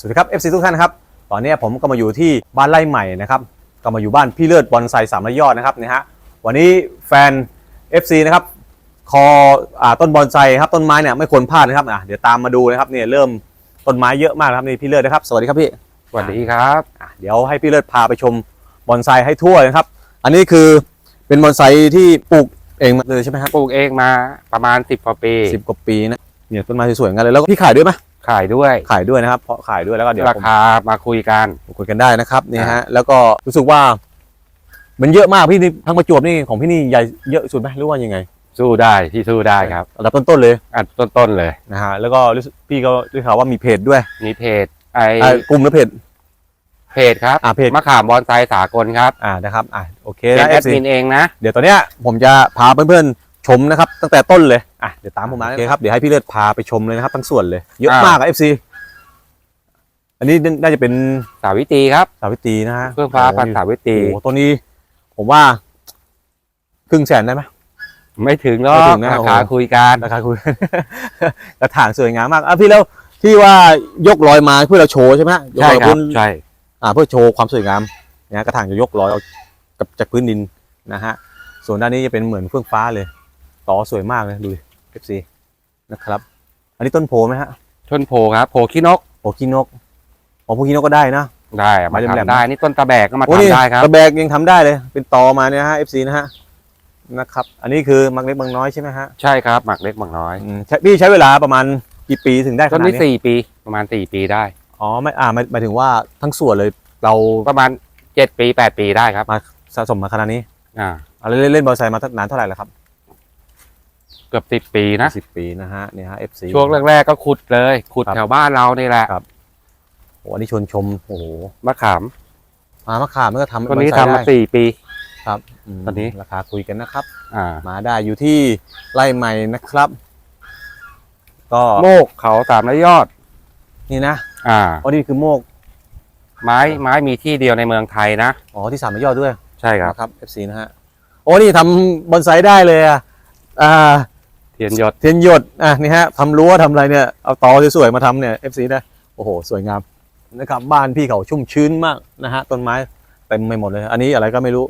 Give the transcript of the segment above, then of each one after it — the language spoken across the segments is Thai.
สวัสดีครับ FC ทุกท่านครับตอนนี้ผมก็มาอยู่ที่บ้านไร่ใหม่นะครับก็มาอยู่บ้านพี่เลิศบอนไซสามระยอดนะครับนี่ฮะวันนี้แฟน FC นะครับคออ่าต้นบอนไซครับต้นไม้เนี่ยไม่ควรพลาดนะครับอะเดี๋ยวตามมาดูนะครับเนี่ยเริ่มต้นไม้เยอะมากนะครับนี่พี่เลิศนะครับ สวัสดีครับพี่สวัสดีครับอะเดี๋ยวให้พี่เลิศพาไปชมบอนไซให้ทั่วนะครับ อันนี้คือเป็นบอนไซที่ปลูกเองมาเลยใช่ไหมครับปลูกเองมาประมาณ 10กว่าปีสิบกว่าปีนะเนี่ยต้นไม้สวยๆงั้นเลยแล้วก็พี่ขายด้วยไหม ขายด้วย ขายด้วยนะครับเพราะขายด้วยแล้วก็เดี๋ยวราผมคามาคุยกัน คุยกันได้นะครับนี่ฮะอ่าแล้วก็รู้สึกว่า มันเยอะมากพี่นี่ทั้งประจวบนี่ของพี่นี่ใหญ่เยอะสุดไหมหรือว่ายังไงสู้ได้ที่สู้ได้ครับอันดับต้นๆเลยอันต้นๆเลยนะฮะแล้วก็รู้สึกพี่ก็ได้ข่าวว่ามีเพจด้วยมีเพจไออ่ากลุ่มหรือเพจ เพจครับอ่าเพจ มะขามบอนไซสากลครับอ่านะครับอ่าโอเคเป็นนะ แอเอดฟซีมินเองนะ เดี๋ยวตอนเนี้ยผมจะพาเพื่อนๆ ชมนะครับ ตั้งแต่ต้นเลยอะเดี๋ยวตามผมมาโอเคครับเดี๋ยวให้พี่เลิศพาไปชมเลยนะครับทั้งส่วนเลยเยอะอ่ามมากอะเอฟซีอันนี้น่าจะเป็นสาวิตรีครับสาวิตรีนะฮะเครื่องฟ้าพันธุ์สาวิตรีโอ้โหตัวนี้ ผมว่าครึ่งแสนได้ไหมไม่ถึงหรไม่อถึกงนะราโอ้โหคาคุยกันราคาคุยกระถางสวยงามมากอะพี่แล้วที่ว่ายกลอยมาเพื่อเราโชว์ใช่ไหมฮะยกใช่ลอยครับนใช่อ่าเพื่อโชว์ความสวยงามนะกระถางจะยกลอยเอากับจากพื้นดินนะฮะส่วนด้านนี้จะเป็นเหมือนเฟื่องฟ้าเลย ต่อสวยมากเลยดูเอฟซีนะครับ อันนี้ต้นโพไหมฮะชนโพครับโพขี้นกโพขี้นกโอ้โพขี้นกก็ได้นะได้เอามาไม้แหลมๆทำได้นี่ต้นตะแบกก็มาโอ้นี่ทำได้ครับกระแบกยังทำได้เลย เป็นตอมาเนี่ยฮะเอฟซีนะฮะนะครับ อันนี้คือมักเล็กบางน้อยใช่ไหมฮะใช่ครับหมักเล็กหมักน้อยอืมใช้พี่ใช้เวลาประมาณกี่ปีถึงได้ขต้นนาดนี้นี้สี่ปีประมาณสี่ปีได้อ๋อไม่อ่าหมายหมายถึงว่าทั้งส่วนเลยเราประมาณเจ็ดปีแปดปีได้ครับมาสะสมมาขนาดนี้ อ่าอ่าเล่นเล่นบอลไซค์มานานเท่าไหร่แล้วครับ เกือบสิบปีนะสิบปีนะฮะเนี่ยฮะ FC ช่วงแรกๆก็ขุดเลย ขุดครับแถวบ้านเรานี่แหละครับโอ้อันนี้ชวนชมโอ้โหมะขามมามะขามมันก็ทำต้นนี้บอลไซทำค์มาได้สี่ปี ครับมตอนนี้ราคาคุยกันนะครับ อ่า มาได้อยู่ที่ไร่ใหม่นะครับ ก็โมกเขาสามระยอด นี่นะอ่าอ๋อนี่คือโมก ไม้ไม้มีที่เดียวในเมืองไทยนะอ๋อที่สามยอดด้วย ใช่ครับนะครับ FC นะฮะโอ้นี่ทำบอนไซค์ได้เลยอะอ่าเทียนหยดเทียนหยดอะนี่ฮะทำรั้วทำอะไรเนี่ยเอาตอสวยๆมาทำเนี่ย FC นะโอ้โหสวยงามนะครับบ้านพี่เขาชุ่มชื้นมากนะฮะต้นไม้เต็มไปหมดเลย อันนี้อะไรก็ไม่รู้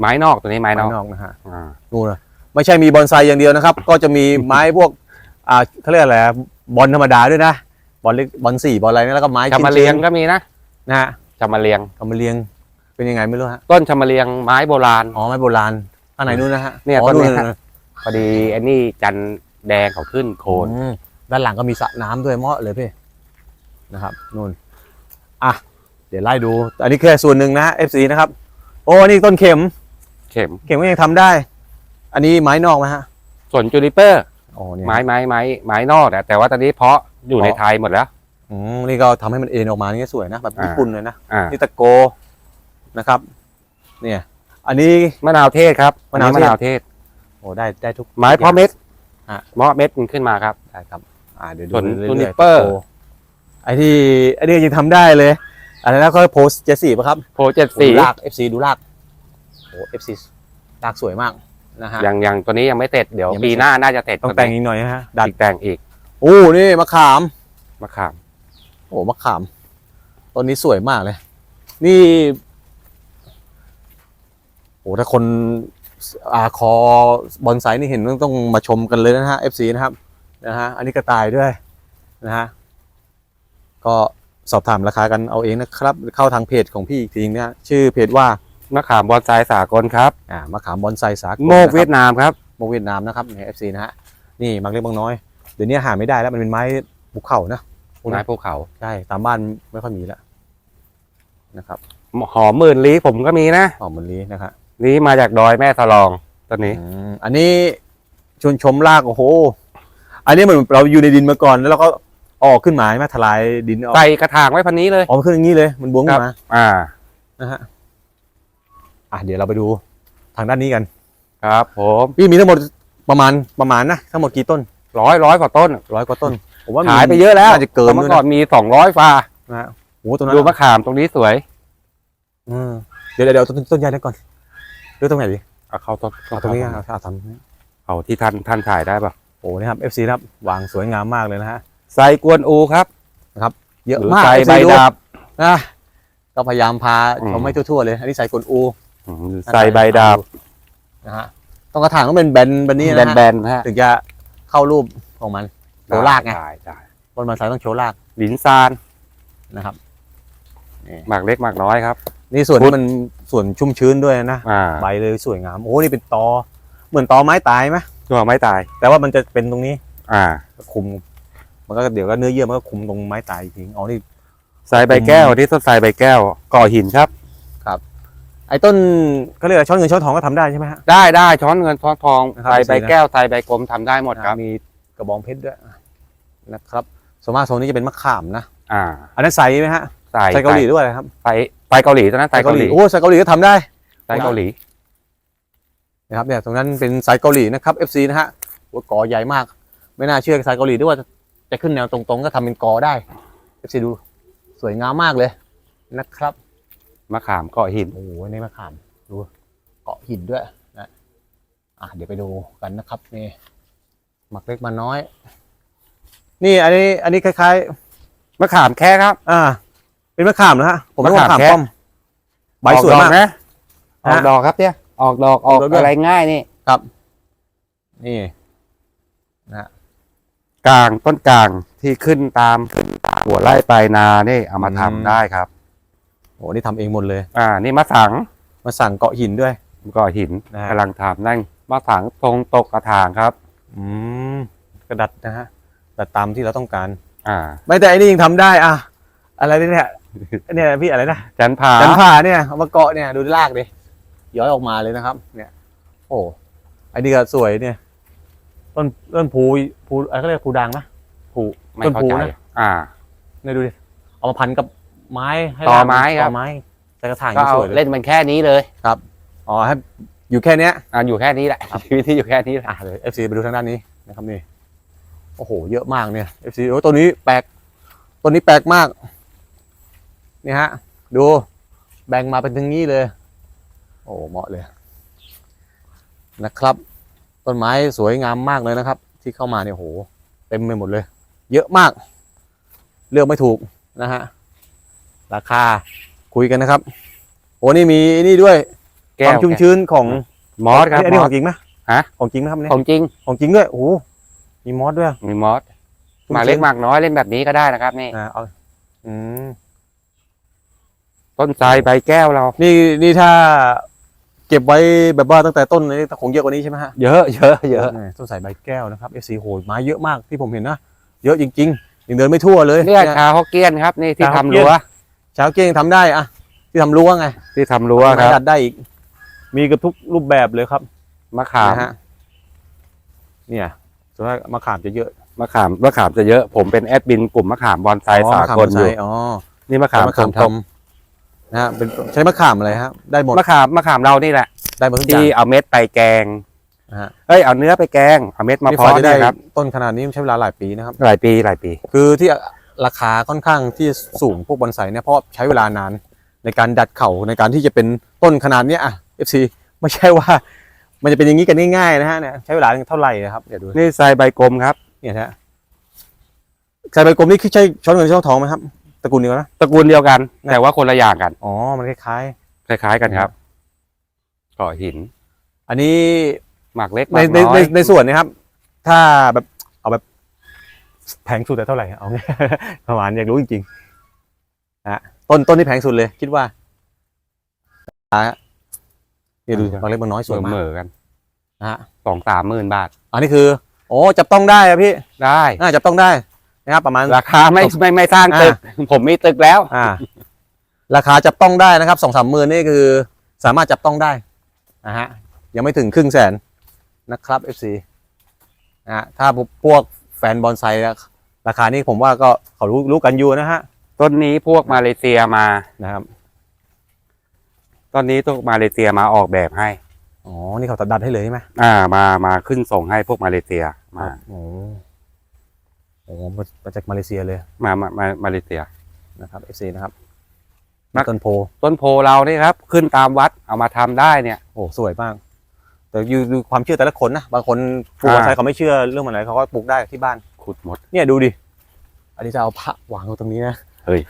ไม้นอกตัวนี้ไม้นอกนอกนะฮะอ่านู่นนะไม่ใช่มีบอนไซอย่างเดียวนะครับ ก็จะมีไม้พวกอ่าเขาเรียกอะไรอะบอลธรรมดาด้วยนะบอลเล็กบอลสี่บอลอะไรนะแล้วก็ไม้ชำมะเลียงชิ้นก็มีนะๆนะฮะชำมะเลียงเอามาเรียงเป็นยังไงไม่รู้ฮะต้นชำมะเลียงไม้โบราณอ๋อไม้โบราณอันไหนนู่นนะฮะเนี่ยอ๋อต้นนี้นู่ฮะพ อดีไอ้นี่จันแดงเขาขึ้นโคนอืมด้านหลังก็มีสระน้ำด้วยเหมาะเลยพี่นะครับนู่นอะเดี๋ยวไล่ดู อันนี้แค่ส่วนหนึ่งนะ FC นะครับ โอ้นี่ต้นเข็ม เข็ม เข็มก็ยังทำได้ อันนี้ไม้นอกไหมฮะส่วนจูนิเปอร์อ๋อเนี่ยไม้ไม้ไม้ไม้นอกแต่แต่ว่าตอนนี้เพาะอยู่ในเพาะไทยหมดแล้ว อืมนี่ก็ทำให้มันเอ็นออกมานี่สวยนะแบบอ่า ญี่ปุ่นเลยนะอ่านี่ตะโกนะครับ เนี่ย อันนี้ มะนาวเทศครับมะนาวเทศมะนาวเทศโอ้ได้ได้ทุกไม้เพาะเม็ดฮะ เพาะเม็ดมันขึ้นมาครับได้ครับ อ่าเดี๋ยวดูส่วนรื่อยๆจูนิเปอร์ตะโกไอ้ที่ไอ้นี่ยังทำได้เลยอะไรนะก็โพสเจสซี่ป่ะครับโพเจ็ดสีดูลาก FC ดูลากโอ้ FC ลากสวยมากนะฮะยังยังตัวนี้ยังไม่เสร็จเดี๋ยวยังไม่ ปีเสร็จหน้าน่าจะเสร็จต้องแต่งอีกหน่อยนะฮะดัดอีกแต่งอีกโอ้นี่มะขามมะขามโอ้มะขามต้นนี้สวยมากเลย นี่โอ้ถ้าคน อาคอบอลไซนี่เห็นต้องต้องมาชมกันเลยนะฮะ FC นะครับนะฮะอันนี้กระต่ายด้วยนะฮะก็สอบถามราคากันเอาเองนะครับ เข้าทางเพจของพี่อีกทีนึงนะฮะชื่อเพจว่ามะขามบอนไซสากลครับอ่ามะขามบอนไซสากลโมกนะครับเวียดนามครับโมกเวียดนามนะครับในเอฟซีนะฮะนี่มักเล็กบางน้อยเดี๋ยวนี้หาไม่ได้แล้วมันเป็นไม้ภูเขานะไม้ภูเขาใช่ตามบ้านไม่ค่อยมีแล้วนะครับหอมหมื่นลี้ผมก็มีนะหอมมันลีนะครับ นี่มาจากดอยแม่สลองตัวนี้ อืมอันนี้ชวนชมรากโอ้โห อันนี้เหมือนเราอยู่ในดินมาก่อนแล้วเราก็ออกขึ้นมาใช่ไหมทลายดินออกใส่กระถางไว้พันนี้เลย ออกมาขึ้นอย่างนี้เลย มันบวงขึ้นมาอ่า นะฮะอะเดี๋ยวเราไปดูทางด้านนี้กันครับ ผมพี่มีทั้งหมดประมาณประมาณนะทั้งหมดกี่ต้นร้อยร้อยกว่าต้น ร้อยกว่าต้นผมว่ามีขายไปเยอะแล้วน่าจะเกินเมื่ด้วยอก่อนะนมีสองร้อยฟานะฮะโอ้โหตรงนั้นดูมะขามตรงนี้สวย อืมเดี๋ยวเดี๋ยวเดี๋ยวต้นต้นใหญ่นั่นก่อน หรือตรงไหนดีเอาเข้าต้นเอาตรงนี้เอาเอาทำเอาที่ท่านท่านถ่ายได้ปะโอ้นี่ครับ FC นะครับวางสวยงามมากเลยนะฮะไซกวนอูครับเยอะหรือมากใส่ใบ FC ดูดาบนะก็พยายามพาอืมชมให้ทั่วๆเลย อันนี้ใส่กลอูอืมหรือใส่ใบดาบนะฮะต้องกระถางต้องเป็นแบนแบบนี้แบนะนฮะแบนๆนะฮะถึงจะเข้ารูปของมันโชว์รากไงได้ได้บนบอนไซต้องโชว์รากหลินซานนะครับนี่หมากเล็กหมากน้อยครับ นี่ส่วนที่มัน ส่วนชุ่มชื้นด้วยนะอ่าใบเลยสวยงามโอ้นี่เป็นตอ เหมือนตอไม้ตายไหมตัวไม้ตาย แต่ว่ามันจะเป็นตรงนี้อ่าคุม มันก็เดี๋ยวก็เนื้อเยื่อมันก็คุมตรงไม้ตายอีกทีอ๋อนี่ใส่ใบแก้วที่ต้นใส่ใบแก้ว ก่อหินครับ ไอ้ต้นเขาเรียกอะไรช้อนเงินช้อนทองก็ทำได้ใช่ไหมฮะ ได้ได้ช้อนเงินช้อนทองนะครับใส่ใบสีนะแก้วใส่ใบกลมทำได้หมดครับ มีกระบองเพชรด้วยนะครับส่วนมากโซนนี้จะเป็นมะขามนะ อ่า อันนั้นไซไหมฮะ ใส่ไซเกาหลีด้วยครับ ใส่ ใส่เกาหลีตอนนั้นใส่เกาหลีโอ้ไซเกาหลีก็ทำได้ใส่เกาหลีนะครับเนี่ยตรงนั้นเป็นไซเกาหลีนะครับ FC นะฮะหัวกอใหญ่มาก ไม่น่าเชื่อไซเกาหลีด้วยว่าจะขึ้นแนวตรงๆ ก็ทำเป็นกอได้ FC ดูสวยงามมากเลยนะครับมะขามเกาะหินโอ้โหนี่มะขามดูเกาะหินด้วยนะอะเดี๋ยวไปดูกันนะครับนี่หมักเล็กมาน้อย นี่อันนี้อันนี้คล้ายมะขามแค่ครับๆอ่า เป็นมะขามนะฮะผมว่ามะขามมะขามแคะป้อมใบสวยออกดมากอกนะอฮะอกดอกครับเนี่ยออกดอกออกออกดอกด้วย อะไรง่ายนี่นี่นะฮะกลางต้นกลางที่ขึ้นตามหัวไร่ปลายนานี่เอามาทำอืมได้ครับ โอ้นี่ทำเองหมดเลย อ่า นี่มะสังมาสั่งเกาะหินด้วย ก่อหินนะฮะ กำลังทำนั่นมะสังตรงตกกระถางครับ อืมกระดัดนะฮะดัดตามที่เราต้องการ อ่า ไม่แต่อันนี้ยังทำได้อะอะไรเนี่ย เนี่ยพี่อะไรนะจันผาจันผ่าเนี่ยเอามาเกาะเนี่ยดูรากดิย้อยออกมาเลยนะครับ เนี่ย โอ้อันนี้ก็สวยเนี่ย ต้นต้นผูผูอะไรเขาเรียกผูดังนะผูไม่ต้นเข้าผูใจนะอ่าเนี่ยดูดิเอามาพันกับไม้ให้ต่อรากไม้ครับต่อไม้ใส่กระถางก็เอาสวยเลยเล่นมันแค่นี้เลยอ๋อให้อยู่แค่เนี้ยอ่าอยู่แค่นี้แหละชีวิตที่อยู่แค่นี้แหละอะเลย FC ไปดูทางด้านนี้นะครับนี่โอ้โห เยอะมากเนี่ย FC โอ้ตัวนี้แปลกตัวนี้แปลกมาก นี่ฮะ ดูแบ่งมาเป็นทั้งนี้เลย โอ้เหมาะเลย นะครับ ต้นไม้สวยงามมากเลยนะครับ ที่เข้ามาเนี่ยโอ้โหเต็มไปหมดเลย เยอะมาก เลือกไม่ถูกนะฮะ ราคาคุยกันนะครับโอ้นี่มีนี่ด้วยคแก้วามวชุ่มชื้นของมอสครับอันนี้มขออส งจริงไหมฮะ ของจริงไหมครับอันขเนี่ยองจริงของจริงด้วยโอ้โหมีมอสด้วย มีมอสหมากเล็กหมากน้อยเล่นแบบนี้ก็ได้นะครับนี่นะเอาอืม ต้นไทรใบแก้วเรา นี่นี่ถ้าเก็บไว้แบบว่าตั้งแต่ต้นนี่คงเยอะกว่านี้ใช่ไหมฮะเยอะเยอะเยอะนี่ต้นสายใบแก้วนะครับ FC โหดไม้เยอะมากที่ผมเห็นนะเยอะจริงๆยังเดินไม่ทั่วเลยเนี่ยเนี่ยชาฮอกเกี้ยนครับนี่ที่ชาฮอกทำเกี้ยนรั้วชาวเก้งทำได้อะที่ทำรั้วไงที่ทำรั้วคไม้รับดัดได้อีก มีกับทุกรูปแบบเลยครับมะขามนะฮะเนี่ยส่วนมากมะขามจะเยอะมะขามมะขามจะเยอะผมเป็นแอดมินกลุ่มมะขามบอนไซอ๋อสามะขามคนอยู่ใช้อ๋อนี่มะขามมะขามผทอม นะฮะเป็นใช้มะขามอะไรฮะได้หมดมะขามมะขามเรานี่แหละได้หมดทุกอที่ย่างเอาเม็ดไปแกงนะฮะเอ้ยเอาเนื้อไปแกงเอาเม็ดมานี่เพฟ้าาะจะได้เนี่ยครับต้นขนาดนี้มันใช้เวลาหลายปีนะครับ หลายปีหลายปี คือที่ราคาค่อนข้างที่สูงพวกบอนไซเนี่ยเพราะใช้เวลานานในการดัดเข่าในการที่จะเป็นต้นขนาดเนี้ยอะ FC ไม่ใช่ว่า มันจะเป็นอย่างนี้กันง่ายๆนะฮะเนี่ยใช้เวลาเท่าไหร่นะครับเดี๋ยวดูนี่ไซใบกลมครับเนี่ยนะฮะใส่ใบกลมนี่คือใช่ช้อนเงินช้อนทองไหมครับ ตระกูลเดียวกันนะตระกูลเดียวกันนะแต่ว่าคนละอย่างกัน อ๋อ มันคล้ายคล้าย ๆ กันครับเกาะหินๆอันนี้หมากเล็กหในมากในน้อในยในส่วนเนี้ครับ ถ้าแบบเอาแบบแพงสุดแต่เท่าไหร่เอางี้ ประมาณอยากรู้จริงๆนะฮะต้นต้นที่แพงสุดเลย คิดว่าอะเนี่ยดูบางเล็กบางน้อยสวยมากเหม่อๆกันนะฮะสองสามหมื่นบาท อันนี้คือ โอ้จับต้องได้อะพี่ได้ น่าจับต้องได้ นะครับ ประมาณ ราคาไม่ไม่ไม่สร้างตึก ผมมีตึกแล้ว อ่า ราคาจับต้องได้นะครับสองสามหมื่นนี่คือสามารถจับต้องได้นะฮะยังไม่ถึงครึ่งแสนนะครับ FC นะฮะถ้าพวกแฟนบอลไซราคานี้ผมว่าก็เขารู้รู้กันอยู่นะฮะต้นนี้พวกมาเลเซียมานะครับต้นนี้พวกมาเลเซียมาออกแบบให้อ๋อนี่เขาตัดดัดให้เลยใช่ไหมอ่า มามาขึ้นส่งให้พวกมาเลเซียมาโอ้ โหมาจากมาเลเซียเลยมามามามาเลเซียนะครับ FC นะครับนักต้นโพต้นโพเรานี่ครับ ขึ้นตามวัดเอามาทำได้เนี่ยโอ้สวยมาก แต่อยู่ดูความเชื่อแต่ละคนนะบางคนปลูกบอนไซอ่าเขาไม่เชื่อเรื่องมันอะไรเขาก็ปลูกได้ที่บ้านขุดหมด เนี่ยดูดิอันนี้จะเอาพระวางไว้ตรงนี้นะเฮ้ย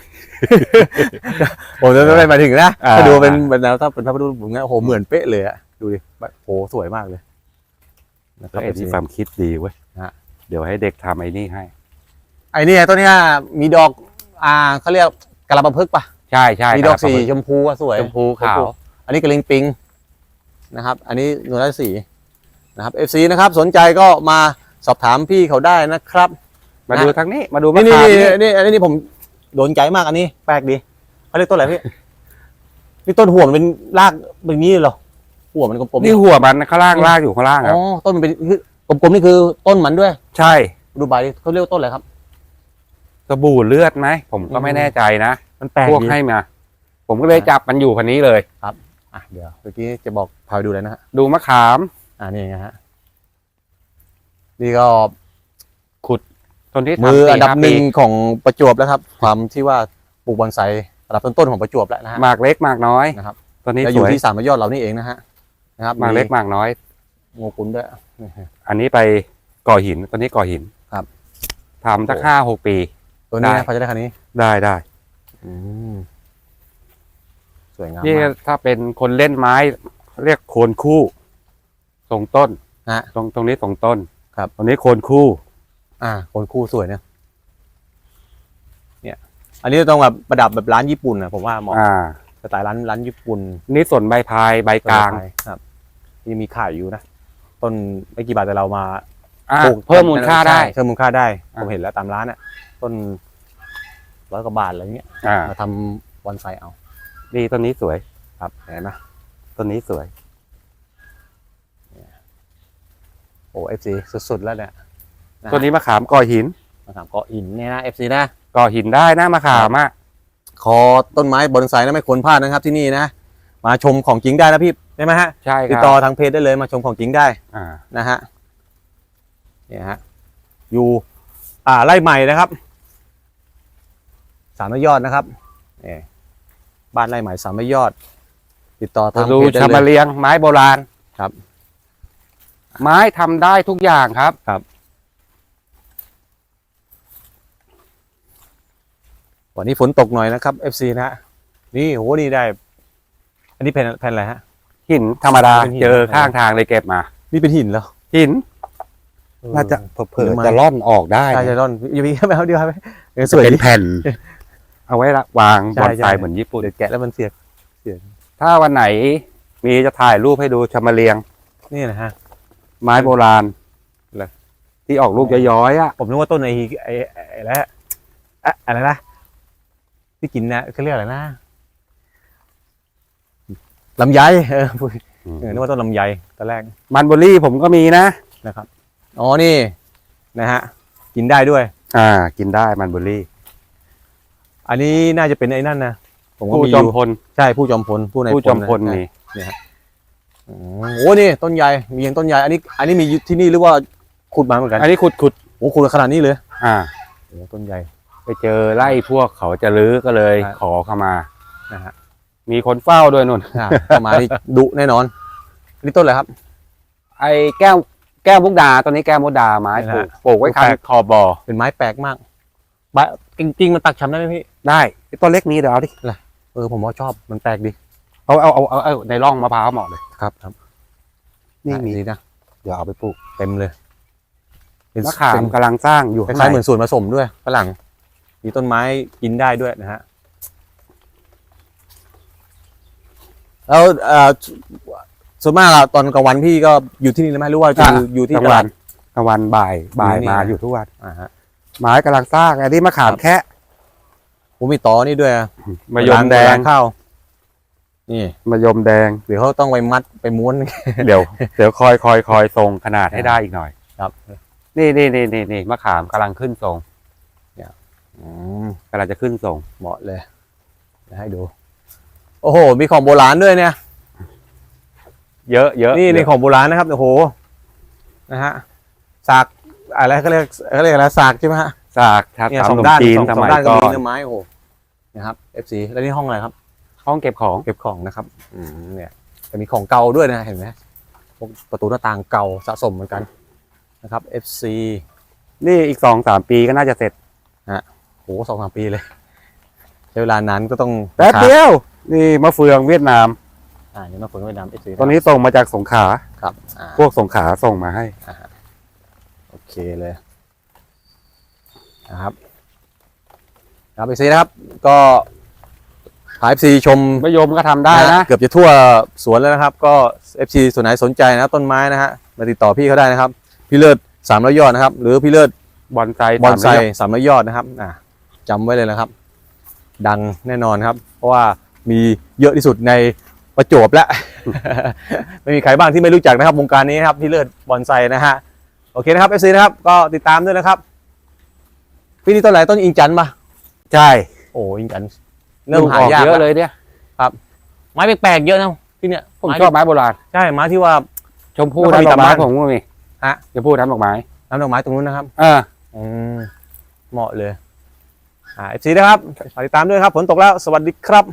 ผมจะไม่หมายถึงนะอ่าถ้าดูเป็นเป็นแล้วถ้าเป็นพระพุทธรูปผมเงี้ยโอ้โหเหมือนเป๊ะเลยอะดูดิโอ้โหสวยมากเลยนะคก็รับเอ็มีความคิดดีเว้ยฮะเดี๋ยวให้เด็กทำไอ้นี่ให้ ไอ้เนี่ยต้นเนี้ยมีดอก อ่าเขาเรียกกะลาบะพึกษ์ปะใช่ใช่มีดอกสีคชรับมพูอะสวยชมพูขาว อันนี้กระลิงปิงนะครับ อันนี้หน่วยราชสีนะครับ FC นะครับ สนใจก็มาสอบถามพี่เขาได้นะครับ มาดูทางนี้มาดูมะนี่นี่ขามนี่นี่นี่อันนี้นี่ผมโดนใจมากอันนี้ แปลกดีเขาเรียกต้นอะไรพี่ นี่ต้นหัวมันเป็นรากแบบนี้เหรอหัวมันกลมๆนี่หัวมันข้างล่างลากอยู่ข้างล่างคอ๋รับอต้นมันเป็นคือกลมๆนี่คือต้นมันด้วย ใช่ดูใบดิเขาเรียกว่าต้นอะไรครับ สบู่เลือดไหมผมก็ไม่อืมแน่ใจนะมันแปลกพวกดี ให้มา ผมก็เลยจับมันอยู่พันนี้เลย อะเดี๋ยวเมื่อกี้จะบอกพาไปดูเลยนะฮะดูมะขามอ่านี่ไงฮะนี่ก็ต้นที่มือทำอันดับสี่าหนึ่งปีของประจวบแล้วครับ ความที่ว่าปลูกบอนไซอันดับต้นๆของประจวบแล้วนะฮะหมากเล็กหมากน้อยนะครับต้นนี้แล้วอสยู่วยที่สามร้อยยอดเรานี่เองนะฮะนะครับหมากเล็กหมากน้อย โงกุลด้วยนี่ฮะอันนี้ไปก่อหินต้นนี้ก่อหินครับ ทำสักห้าหกปี ตัวนี้ได้ นะพอจะได้คันนี้ได้ได้อืมสวยงามนี่มาก ถ้าเป็นคนเล่นไม้ เรียกโคนคู่ทรงต้นนะฮะตรงตรงนี้ทรงต้นครับ ตรงนี้โคนคู่ อ่าคนคู่สวยเนี่ยเนี่ย อันนี้ต้องแบบประดับแบบร้านญี่ปุ่นนะผมว่าเหมาะอ่า สไตล์ร้านร้านญี่ปุ่นนี่ส่วนใบพายใบกลางครับนี่มีขายอยู่นะต้นไม่กี่บาทแต่เรามาอ่าปลูกเพิ่มมูลค่าได้ใช่เพิ่มมูลค่าได้อะผมเห็นแล้วตามร้านอะ ต้นร้อยกว่าบาทอะไรเงี้ยอ่า มาทำบอนไซเอา นี่ต้นนี้สวยครับเห็นไหมต้นนี้สวย โอ้เอฟซีสุดๆแล้วเนี่ยะต้นนี้มะขามก่อหินมาถามเกาะหินเนี่ยนะเอฟซีนะ ก่อหินได้นะมะขามอะคอต้นไม้บอนไซนะไม่ควรพลาดนะครับที่นี่นะ มาชมของจริงได้นะพี่ได้ไหมฮะใช่คติดรับต่อทางเพจได้เลยมาชมของจริงได้ อ่า นะฮะเนี่ยฮะอยู่ อ่าไร่ใหม่นะครับ สามร้อยยอดนะครับนี่บ้านไร่ใหม่สามร้อยยอด ติดต่อทางดูเพจได้ชามาเลย เลียงไม้โบราณครับ ไม้ทำได้ทุกอย่างครับ วันนี้ฝนตกหน่อยนะครับ FC นะฮะนี่โหนี่ได้ อันนี้แผ่นแผ่นอะไรฮะ หินธรรมดาเป็นหิน เจอข้างทางเลยเก็บมานี่เป็นหินเหรอหินเออน่าจะเผลอหินไม้ๆจะล่อนออกได้ใช่นะใช่ร่อนอย่าไปเอาเดียวไปเออสจะวยเป็นดีแผ่น เอาไว้ละวางใช่บอนใช่ไซเหมือนญี่ปุ่นเดี๋ยวแกะแล้วมันเสียกถ้าวันไหนมีจะถ่ายรูปให้ดูชามาเลียง นี่นะฮะ ไม้โบราณเหรอที่ออกลูกย้อยๆอะผมนึกว่าต้นไอ้ไอ้ไอ้ไอ้แล้วอะอะไรนะที่กินนะเขาเรียกอะไรนะลำไยเออพูดเออนึกว่าต้นลำไยตอนแรก มันเบอรี่ผมก็มีนะนะครับ อ๋อนี่ นะฮะ กินได้ด้วย อ่า กินได้มันเบอรี่ อันนี้น่าจะเป็นไอ้นั่นนะผมก็ผู้มีจออมยู่พลใช่ผู้จอมพลผู้ในายผู้จอมพลนะนี่อืมโอ้นี่ต้นใหญ่มีอย่างต้นใหญ่อันนี้ อันนี้มีอยู่ที่นี่หรือว่าขุดมาเหมือนกันอันนี้ขุดขุดโอ้ขุดขนาดนี้เลยๆอ่า โอ้ต้นใหญ่ ไปเจอไล่พวกเขาจะลื้อก็เลย ครับ ขอเข้ามา นะฮะมีคนเฝ้าด้วยนุ่น อ่าประมาณนี้ดุแน่นอนอันนี้ต้นอะไรครับ ไอ้แก้วแก้วมุกดาตัวนี้แก้วมุกดาไม้นี่ปลูนะกปลูกไว้แปคันลกขอบบ่อเป็นไม้แปลกมากใบจริงๆมันตักช้ำได้ไหมพี่ ได้ไอ้ต้นเล็กนี้เดี๋ยวเอาดิเออผมว่าชอบมันแปลกดีเอาเอาเอาเอาเอาในร่องมะพร้าวเหมาะเลยครับครับนี่มีดีนะเดี๋ยวเอาไปปลูกเต็มเลยเป็นมะขามเป็นกำลังสร้างอยู่คข้างล้ายๆเหในมือนส่วนผสมด้วยฝรั่งมีต้นไม้กินได้ด้วยนะฮะแล้วเอ่อส่วนมากอะตอนกลางวันพี่ก็อยู่ที่นี่เลยไหมหรือว่าจะอยู่อยู่ที่กลางตวัลาดนกลางวันบ่ายบ่ายอยู่นี่มานะอยู่ทุกวันอ่าฮะไม้กำลังสร้างอันนี้มะขามครับแคะ ผมมีต่อนี่ด้วยอะมะยมแดงร้านข้าว นี่มะยมแดง เดี๋ยวเขาต้องไปมัดไปม้วน เดี๋ยวเดี๋ยวคอยคอยคอยทรงขนาดให้ได้อีกหน่อย ครับ นี่นี่นี่นี่นี่มะขามกำลังขึ้นทรงอืมกำลังจะขึ้นทรงเหมาะเลยเดี๋ยวให้ดู โอ้โห มีของโบราณด้วยเนี่ย เยอะเยอะนี่เยในอะของโบราณนะครับ โอ้โห นะฮะ สาก อะไรเขาเรียกเขาเรียกอะไรสากใช่ไหมฮะ สากครับเนี่ยตามสองขนมด้านจีนสองสสองมัยด้านก็ก่อมีนเนื้อไม้โอ้โหนะครับ FC แล้วนี่ห้องอะไรครับ ห้องเก็บของเก็บของนะครับอืมเนี่ยจะมีของเก่าด้วยนะเห็นไหมพวกประตูหน้าต่างเก่าสะสมเหมือนกันนะครับ FC นี่อีกสองสามปีก็น่าจะเสร็จโหสองสามปีเลยช้เวลานานก็ต้องแป๊บเดียว นี่มะเฟืองเวียดนามอ่านี่มาฝนเวียดนามเอฟซีตอนนี้ส่งมาจากสงขลาครับอ่าพวกสงขลาส่งมาให้โอเคเลย นะครับครับเอฟซีนะครับ ก็หาเอฟซีชมมะยมก็ทำได้นะ เกือบจะทั่วสวนแล้วนะครับ ก็ FC ส่วนไหนสนใจนะครับต้นไม้นะฮะมาติดต่อพี่เขาได้นะครับ พี่เลิศสามร้อยยอดนะครับ หรือพี่เลิศบอนไซบอนไซตามระยะสามร้อยยอดนะครับอ่าจำไว้เลยนะครับ ดังแน่นอนครับ เพราะว่ามีเยอะที่สุดในประจวบแล้ว ไม่มีใครบ้างที่ไม่รู้จักนะครับวงการนี้นะครับพี่เลิศบอนไซนะฮะโอเคนะครับ FC นะครับก็ติดตามด้วยนะครับ พี่นี่ต้นอะไรต้นอิงจันทร์ปะใช่โอ้อิงจันทร์เริ่มหายากเยอะแล้วเลยเนี่ยไม้แปลกๆเยอะนะที่เนี่ยผมชอบไม้โบราณใช่ไม้ที่ว่า ชมพู่ไม่ค่อยมีทำดอกไม้ตามบ้านผมก็มีฮะชมพู่ทำดอกไม้น้ำดอกไม้ตรงนู้นนะครับเอออืมเหมาะเลยอ่าเอฟซีนะครับฝากติดตามด้วยครับฝนตกแล้วสวัสดีครับ